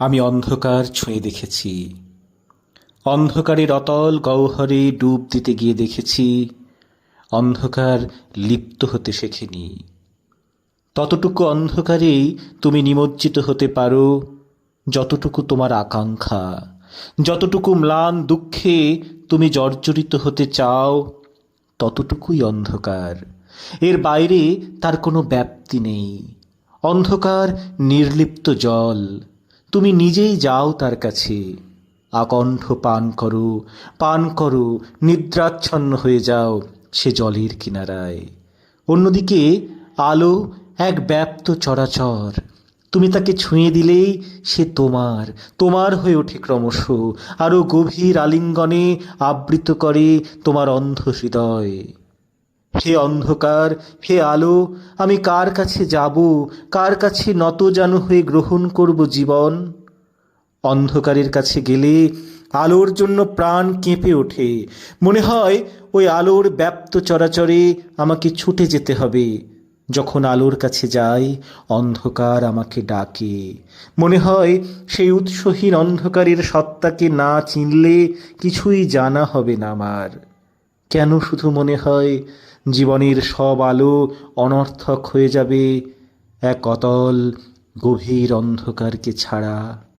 আমি অন্ধকার ছুঁয়ে দেখেছি। অন্ধকারের অতল গহ্বরে ডুব দিতে গিয়ে দেখেছি, অন্ধকার লিপ্ত হতে শেখেনি। ততটুকু অন্ধকারেই তুমি নিমজ্জিত হতে পারো, যতটুকু তোমার আকাঙ্ক্ষা। যতটুকু ম্লান দুঃখে তুমি জর্জরিত হতে চাও, ততটুকুই অন্ধকার। এর বাইরে তার কোনো ব্যাপ্তি নেই। অন্ধকার নির্লিপ্ত জল তুমি নিজেই যাও তার কাছে। আকণ্ঠ পান করো পান করো, নিদ্রাচ্ছন্ন হয়ে যাও সে জলের কিনারায়। অন্যদিকে আলো এক ব্যাপ্ত চরাচর। তুমি তাকে ছুঁয়ে দিলেই সে তোমার তোমার হয়ে ওঠে ক্রমশ, আরও গভীর আলিঙ্গনে আবৃত করে তোমার অন্ধ হৃদয়। হে অন্ধকার, হে আলো, আমি কার কাছে যাব, কার কাছে নত জানু হয়ে গ্রহণ করব জীবন? অন্ধকারের কাছে গেলে আলোর জন্য প্রাণ কেঁপে ওঠে। মনে হয় ওই আলোর ব্যাপ্ত চরাচরে আমাকে ছুটে যেতে হবে। যখন আলোর কাছে যাই, অন্ধকার আমাকে ডাকে। মনে হয় সেই উৎসহীন অন্ধকারের সত্তাকে না চিনলে কিছুই জানা হবে না আমার। কেন শুধু মনে হয় জীবনের সব আলো অনর্থক হয়ে যাবে এক অতল গভীর অন্ধকারকে ছাড়া।